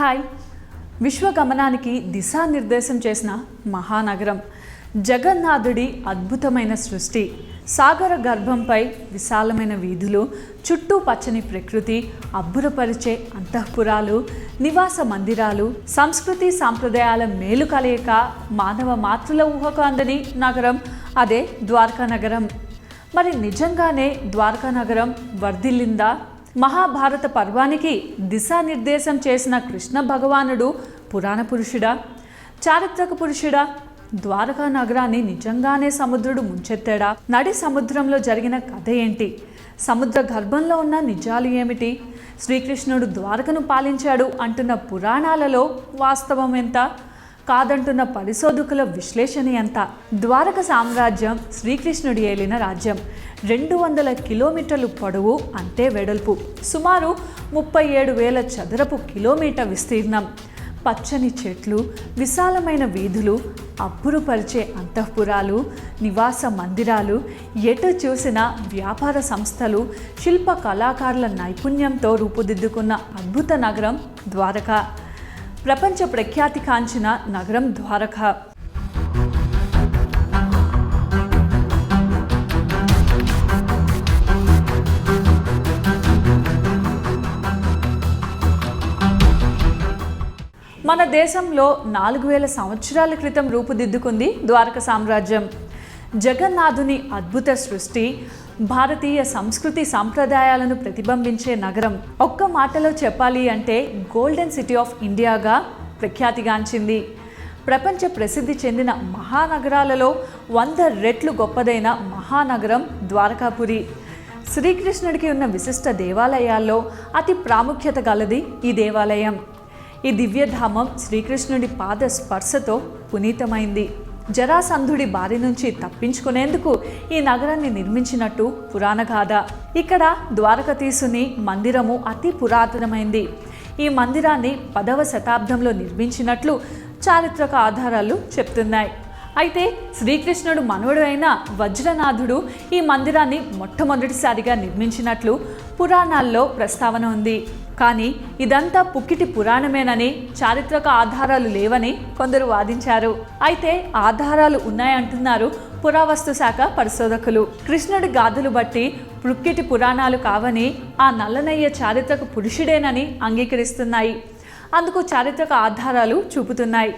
Hi. విశ్వగమనానికి దిశానిర్దేశం చేసిన మహానగరం. జగన్నాథుడి అద్భుతమైన సృష్టి. సాగర గర్భంపై విశాలమైన వీధులు చుట్టూ పచ్చని ప్రకృతి అబ్బురపరిచే అంతఃపురాలు నివాస మందిరాలు సంస్కృతి సాంప్రదాయాల మేలు కలయిక మానవ మాతృల ఊహకు అందని నగరం అదే ద్వారకా నగరం. మరి నిజంగానే ద్వారకా నగరం వర్ధిల్లిందా? మహాభారత పర్వానికి దిశానిర్దేశం చేసిన కృష్ణ భగవానుడు పురాణ పురుషుడా చారిత్రక పురుషుడా ద్వారకా నగరాన్ని నిజంగానే సముద్రుడు ముంచెత్తాడా? నడి సముద్రంలో జరిగిన కథ ఏంటి? సముద్ర గర్భంలో ఉన్న నిజాలు ఏమిటి? శ్రీకృష్ణుడు ద్వారకను పాలించాడు అంటున్న పురాణాలలో వాస్తవం ఎంత? కాదంటున్న పరిశోధకుల విశ్లేషణ ఎంత ద్వారక సామ్రాజ్యం శ్రీకృష్ణుడి ఏలిన రాజ్యం. రెండు వందల కిలోమీటర్లు పొడవు అంతే వెడల్పు. సుమారు ముప్పై ఏడు వేల చదరపు కిలోమీటర్ విస్తీర్ణం. పచ్చని చెట్లు విశాలమైన వీధులు అబ్బురుపరిచే అంతఃపురాలు నివాస మందిరాలు ఎటు చూసిన వ్యాపార సంస్థలు శిల్ప కళాకారుల నైపుణ్యంతో రూపుదిద్దుకున్న అద్భుత నగరం ద్వారక. ప్రపంచ ప్రఖ్యాతి కాంచిన నగరం ద్వారక. మన దేశంలో నాలుగు వేల సంవత్సరాల క్రితం రూపుదిద్దుకుంది ద్వారక సామ్రాజ్యం. జగన్నాథుని అద్భుత సృష్టి భారతీయ సంస్కృతి సాంప్రదాయాలను ప్రతిబింబించే నగరం. ఒక్క మాటలో చెప్పాలి అంటే గోల్డెన్ సిటీ ఆఫ్ ఇండియాగా ప్రఖ్యాతిగాంచింది. ప్రపంచ ప్రసిద్ధి చెందిన మహానగరాలలో వంద రెట్లు గొప్పదైన మహానగరం ద్వారకాపురి. శ్రీకృష్ణుడికి ఉన్న విశిష్ట దేవాలయాల్లో అతి ప్రాముఖ్యత గలది ఈ దేవాలయం. ఈ దివ్యధామం శ్రీకృష్ణుడి పాద స్పర్శతో పునీతమైంది. జరాసంధుడి బారి నుంచి తప్పించుకునేందుకు ఈ నగరాన్ని నిర్మించినట్టు పురాణ గాథ. ఇక్కడ ద్వారకతీసుని మందిరము అతి పురాతనమైంది. ఈ మందిరాన్ని పదవ శతాబ్దంలో నిర్మించినట్లు చారిత్రక ఆధారాలు చెప్తున్నాయి. అయితే శ్రీకృష్ణుడు మనవడు అయిన వజ్రనాథుడు ఈ మందిరాన్ని మొట్టమొదటిసారిగా నిర్మించినట్లు పురాణాల్లో ప్రస్తావన ఉంది. కానీ ఇదంతా పుక్కిటి పురాణమేనని చారిత్రక ఆధారాలు లేవని కొందరు వాదించారు. అయితే ఆధారాలు ఉన్నాయంటున్నారు పురావస్తు శాఖ పరిశోధకులు. కృష్ణుడి గాథలు బట్టి పుక్కిటి పురాణాలు కావని ఆ నల్లనయ్య చారిత్రక పురుషుడేనని అంగీకరిస్తున్నాయి. అందుకు చారిత్రక ఆధారాలు చూపుతున్నాయి.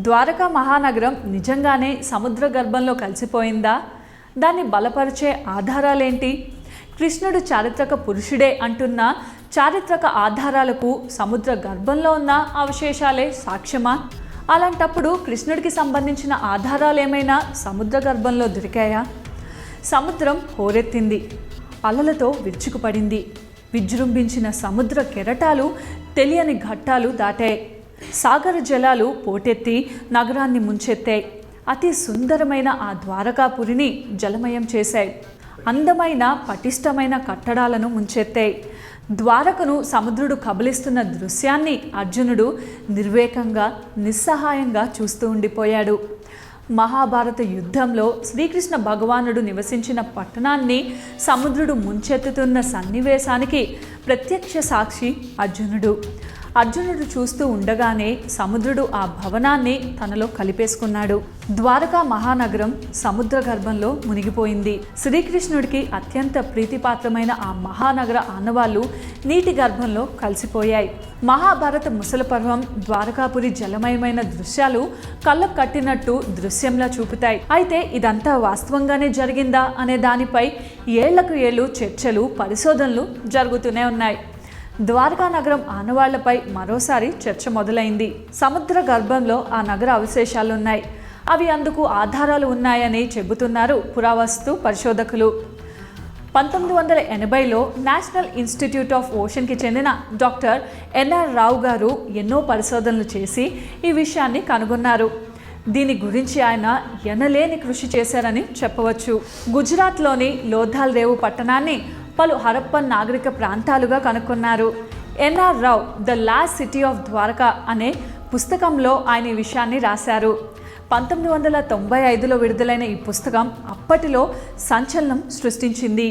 ద్వారకా మహానగరం నిజంగానే సముద్ర గర్భంలో కలిసిపోయిందా? దాన్ని బలపరిచే ఆధారాలేంటి? కృష్ణుడు చారిత్రక పురుషుడే అంటున్న చారిత్రక ఆధారాలకు సముద్ర గర్భంలో ఉన్న అవశేషాలే సాక్ష్యమా? అలాంటప్పుడు కృష్ణుడికి సంబంధించిన ఆధారాలు ఏమైనా సముద్ర గర్భంలో దొరికాయా? సముద్రం హోరెత్తింది అలలతో విరుచుకుపడింది. విజృంభించిన సముద్ర కెరటాలు తెలియని ఘట్టాలు దాటాయి. సాగర జలాలు పోటెత్తి నగరాన్ని ముంచెత్తాయి. అతి సుందరమైన ఆ ద్వారకాపురిని జలమయం చేశాయి. అందమైన పటిష్టమైన కట్టడాలను ముంచెత్తాయి. ద్వారకను సముద్రుడు కబలిస్తున్న దృశ్యాన్ని అర్జునుడు నిర్వేకంగా నిస్సహాయంగా చూస్తూ ఉండిపోయాడు. మహాభారత యుద్ధంలో శ్రీకృష్ణ భగవానుడు నివసించిన పట్టణాన్ని సముద్రుడు ముంచెత్తుతున్న సన్నివేశానికి ప్రత్యక్ష సాక్షి అర్జునుడు. అర్జునుడు చూస్తూ ఉండగానే సముద్రుడు ఆ భవనాన్ని తనలో కలిపేసుకున్నాడు. ద్వారకా మహానగరం సముద్ర గర్భంలో మునిగిపోయింది. శ్రీకృష్ణుడికి అత్యంత ప్రీతిపాత్రమైన ఆ మహానగర ఆనవాళ్ళు నీటి గర్భంలో కలిసిపోయాయి. మహాభారత ముసల పర్వం ద్వారకాపురి జలమయమైన దృశ్యాలు కళ్ళకు కట్టినట్టు దృశ్యంలా చూపుతాయి. అయితే ఇదంతా వాస్తవంగానే జరిగిందా అనే దానిపై ఏళ్ళకు ఏళ్ళు చర్చలు పరిశోధనలు జరుగుతూనే ఉన్నాయి. ద్వారకా నగరం ఆనవాళ్ళపై మరోసారి చర్చ మొదలైంది. సముద్ర గర్భంలో ఆ నగర అవశేషాలున్నాయి. అవి అందుకు ఆధారాలు ఉన్నాయని చెబుతున్నారు పురావస్తు పరిశోధకులు. పంతొమ్మిది వందల ఎనభైలో నేషనల్ ఇన్స్టిట్యూట్ ఆఫ్ ఓషన్కి చెందిన డాక్టర్ ఎన్ఆర్ రావు గారు ఎన్నో పరిశోధనలు చేసి ఈ విషయాన్ని కనుగొన్నారు. దీని గురించి ఆయన ఎనలేని కృషి చేశారని చెప్పవచ్చు. గుజరాత్లోని లోథాల్ రేవు పట్టణాన్ని పలు హరప్పన్ నాగరిక ప్రాంతాలుగా కనుక్కున్నారు. NR Rao the lost city of Dwarka అనే పుస్తకంలో ఆయన ఈ విషయాన్ని రాశారు. పంతొమ్మిది వందల తొంభై ఐదులో విడుదలైన ఈ పుస్తకం అప్పటిలో సంచలనం సృష్టించింది.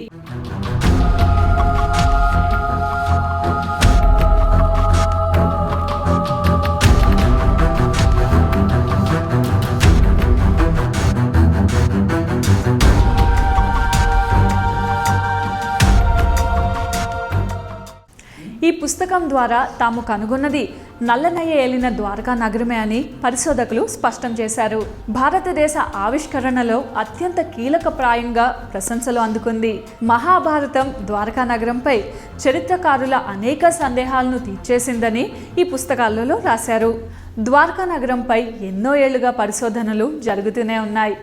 ఈ పుస్తకం ద్వారా తాము కనుగొన్నది నల్లనయ్య ఏలిన ద్వారకా నగరమే అని పరిశోధకులు స్పష్టం చేశారు. భారతదేశ ఆవిష్కరణలో అత్యంత కీలక ప్రాయంగా ప్రశంసలు అందుకుంది. మహాభారతం ద్వారకా నగరంపై చరిత్రకారుల అనేక సందేహాలను తీర్చేసిందని ఈ పుస్తకాలలో రాశారు. ద్వారకా నగరంపై ఎన్నో ఏళ్ళుగా పరిశోధనలు జరుగుతూనే ఉన్నాయి.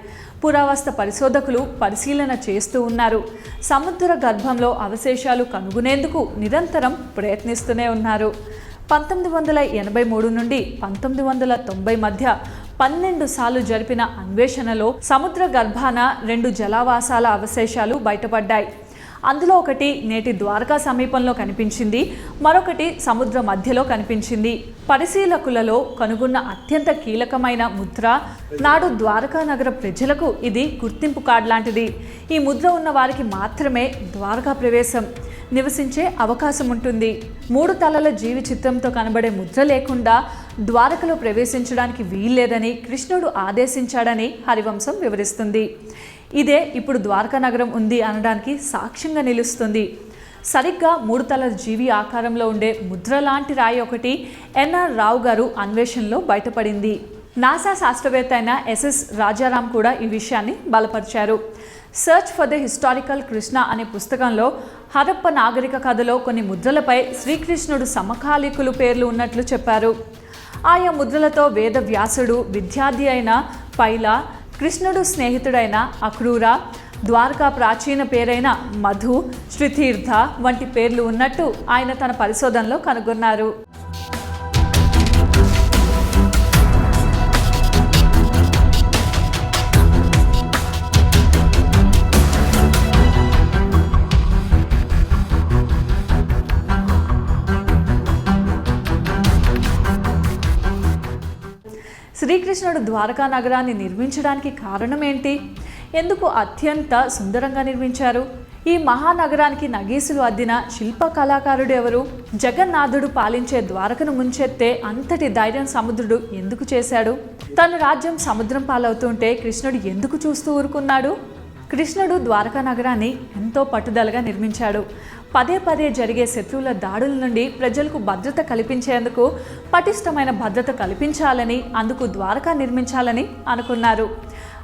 పురావస్తు పరిశోధకులు పరిశీలన చేస్తూ ఉన్నారు. సముద్ర గర్భంలో అవశేషాలు కనుగొనేందుకు నిరంతరం ప్రయత్నిస్తూనే ఉన్నారు. పంతొమ్మిది వందల ఎనభై మూడు నుండి పంతొమ్మిది వందల తొంభై మధ్య పన్నెండు సార్లు జరిపిన అన్వేషణలో సముద్ర గర్భాన రెండు జలావాసాల అవశేషాలు బయటపడ్డాయి. అందులో ఒకటి నేటి ద్వారకా సమీపంలో కనిపించింది మరొకటి సముద్ర మధ్యలో కనిపించింది. పరిశీలకులలో కనుగొన్న అత్యంత కీలకమైన ముద్ర నాడు ద్వారకా నగర ప్రజలకు ఇది గుర్తింపు కార్డు లాంటిది. ఈ ముద్ర ఉన్న వారికి మాత్రమే ద్వారకా ప్రవేశం నివసించే అవకాశం ఉంటుంది. మూడు తలల జీవి చిత్రంతో కనబడే ముద్ర లేకుండా ద్వారకలో ప్రవేశించడానికి వీల్లేదని కృష్ణుడు ఆదేశించాడని హరివంశం వివరిస్తుంది. ఇదే ఇప్పుడు ద్వారకా నగరం ఉంది అనడానికి సాక్ష్యంగా నిలుస్తుంది. సరిగ్గా మూడు తలల జీవి ఆకారంలో ఉండే ముద్ర లాంటి రాయి ఒకటి ఎన్ఆర్ రావు గారు అన్వేషణలో బయటపడింది. నాసా శాస్త్రవేత్త అయిన ఎస్ఎస్ రాజారాం కూడా ఈ విషయాన్ని బలపరిచారు. Search for the historical Krishna అనే పుస్తకంలో హరప్ప నాగరిక కథలో కొన్ని ముద్రలపై శ్రీకృష్ణుడు సమకాలీకులు పేర్లు ఉన్నట్లు చెప్పారు. ఆయా ముద్రలతో వేద వ్యాసుడు విద్యార్థి అయిన పైల కృష్ణుడు స్నేహితుడైన అక్రూర ద్వారకా ప్రాచీన పేరైన మధు శ్రీతీర్థ వంటి పేర్లు ఉన్నట్టు ఆయన తన పరిశోధనలో కనుగొన్నారు. శ్రీకృష్ణుడు ద్వారకా నగరాన్ని నిర్మించడానికి కారణం ఏంటి ఎందుకు అత్యంత సుందరంగా నిర్మించారు? ఈ మహానగరానికి నగీసులు అద్దిన శిల్ప కళాకారుడు ఎవరు? జగన్నాథుడు పాలించే ద్వారకను ముంచెత్తే అంతటి ధైర్యం సముద్రుడు ఎందుకు చేశాడు? తన రాజ్యం సముద్రం పాలవుతుంటే కృష్ణుడు ఎందుకు చూస్తూ ఊరుకున్నాడు? కృష్ణుడు ద్వారకా నగరాన్ని ఎంతో పట్టుదలగా నిర్మించాడు. పదే పదే జరిగే శత్రువుల దాడుల నుండి ప్రజలకు భద్రత కల్పించేందుకు పటిష్టమైన భద్రత కల్పించాలని అందుకు ద్వారకా నిర్మించాలని అనుకున్నారు.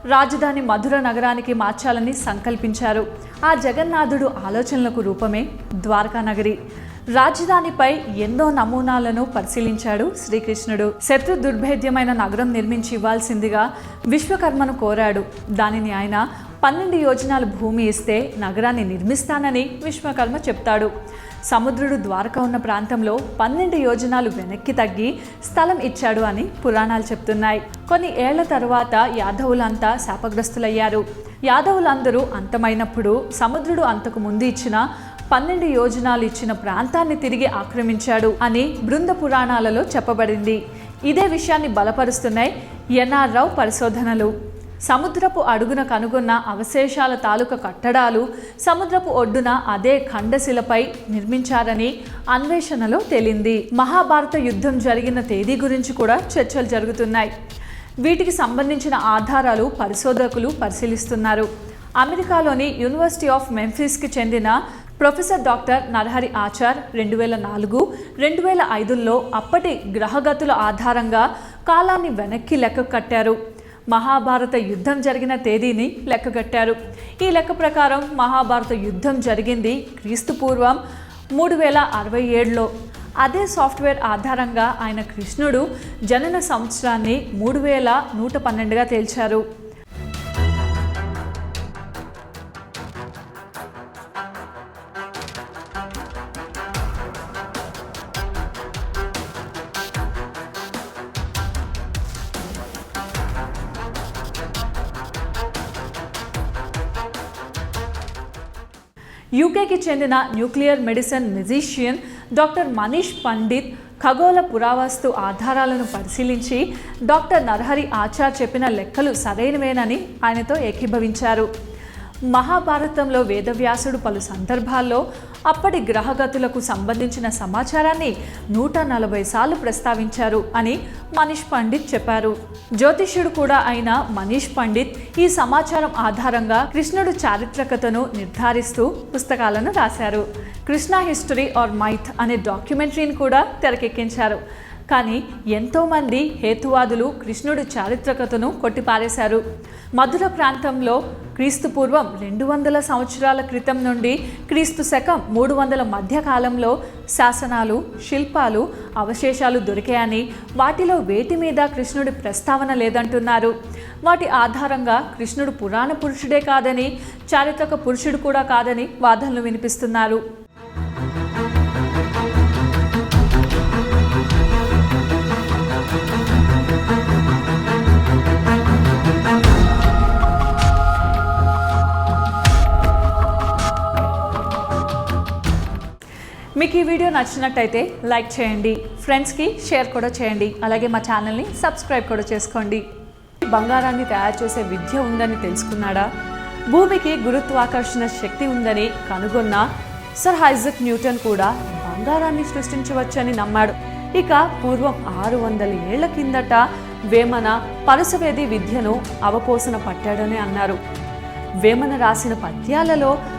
రాజధాని మధుర నగరానికి మార్చాలని సంకల్పించారు. ఆ జగన్నాథుడు ఆలోచనలకు రూపమే ద్వారకా నగరి. రాజధానిపై ఎన్నో నమూనాలను పరిశీలించాడు శ్రీకృష్ణుడు. శత్రు దుర్భేద్యమైన నగరం నిర్మించి ఇవ్వాల్సిందిగా విశ్వకర్మను కోరాడు. దానిని ఆయన పన్నెండు యోజనాలు భూమి ఇస్తే నగరాన్ని నిర్మిస్తానని విశ్వకర్మ చెప్తాడు. సముద్రుడు ద్వారక ఉన్న ప్రాంతంలో పన్నెండు యోజనాలు వెనక్కి తగ్గి స్థలం ఇచ్చాడు అని పురాణాలు చెప్తున్నాయి. కొన్ని ఏళ్ళ తరువాత యాదవులంతా శాపగ్రస్తులయ్యారు. యాదవులందరూ అంతమైనప్పుడు సముద్రుడు అంతకు ముందు ఇచ్చిన పన్నెండు యోజనాలు ఇచ్చిన ప్రాంతాన్ని తిరిగి ఆక్రమించాడు అని బృంద పురాణాలలో చెప్పబడింది. ఇదే విషయాన్ని బలపరుస్తున్నాయి ఎన్ఆర్ రావు పరిశోధనలు. సముద్రపు అడుగున కనుగొన్న అవశేషాల తాలూకా కట్టడాలు సముద్రపు ఒడ్డున అదే ఖండశిలపై నిర్మించారని అన్వేషణలో తేలింది. మహాభారత యుద్ధం జరిగిన తేదీ గురించి కూడా చర్చలు జరుగుతున్నాయి. వీటికి సంబంధించిన ఆధారాలు పరిశోధకులు పరిశీలిస్తున్నారు. అమెరికాలోని యూనివర్సిటీ ఆఫ్ మెంఫిస్కి చెందిన ప్రొఫెసర్ డాక్టర్ నరహరి ఆచార్ రెండు వేల నాలుగు రెండు వేల ఐదులో అప్పటి గ్రహగతుల ఆధారంగా కాలాన్ని వెనక్కి లెక్క కట్టారు. మహాభారత యుద్ధం జరిగిన తేదీని లెక్కగట్టారు. ఈ లెక్క ప్రకారం మహాభారత యుద్ధం జరిగింది క్రీస్తుపూర్వం మూడు వేల అరవై ఏడులో. అదే సాఫ్ట్వేర్ ఆధారంగా ఆయన కృష్ణుడు జనన సంవత్సరాన్ని మూడు వేల నూట పన్నెండుగా తేల్చారు. యూకేకి చెందిన nuclear medicine musician doctor Manish Pandit ఖగోళ పురావస్తు ఆధారాలను పరిశీలించి డాక్టర్ నరహరి ఆచార్ చెప్పిన లెక్కలు సరైనవేనని ఆయనతో ఏకీభవించారు. మహాభారతంలో వేదవ్యాసుడు పలు సందర్భాల్లో అప్పటి గ్రహగతులకు సంబంధించిన సమాచారాన్ని నూట నలభై సార్లు ప్రస్తావించారు అని మనీష్ పండిత్ చెప్పారు. జ్యోతిష్యుడు కూడా అయిన మనీష్ పండిత్ ఈ సమాచారం ఆధారంగా కృష్ణుడు చారిత్రకతను నిర్ధారిస్తూ పుస్తకాలను రాశారు. కృష్ణ హిస్టరీ ఆర్ మైథ్ అనే డాక్యుమెంటరీని కూడా తెరకెక్కించారు. కానీ ఎంతోమంది హేతువాదులు కృష్ణుడి చారిత్రకతను కొట్టిపారేశారు. మధుర ప్రాంతంలో క్రీస్తు పూర్వం రెండు వందల సంవత్సరాల క్రితం నుండి క్రీస్తు శకం మూడు వందల మధ్యకాలంలో శాసనాలు శిల్పాలు అవశేషాలు దొరికాయని వాటిలో వేటి మీద కృష్ణుడి ప్రస్తావన లేదంటున్నారు. వాటి ఆధారంగా కృష్ణుడు పురాణ పురుషుడే కాదని చారిత్రక పురుషుడు కూడా కాదని వాదనలు వినిపిస్తున్నారు. మీకు ఈ వీడియో నచ్చినట్టయితే లైక్ చేయండి ఫ్రెండ్స్కి షేర్ కూడా చేయండి అలాగే మా ఛానల్ని సబ్స్క్రైబ్ కూడా చేసుకోండి. బంగారాన్ని తయారు చేసే విద్య ఉందని తెలుసుకున్నాడా? భూమికి గురుత్వాకర్షణ శక్తి ఉందని కనుగొన్న? సర్ హైజక్ న్యూటన్ కూడా బంగారాన్ని సృష్టించవచ్చని నమ్మాడు. ఇక పూర్వం ఆరు వందల ఏళ్ళ కిందట వేమన పరసవేది విద్యను అవపోసన పట్టాడని అన్నారు. వేమన రాసిన పద్యాలలో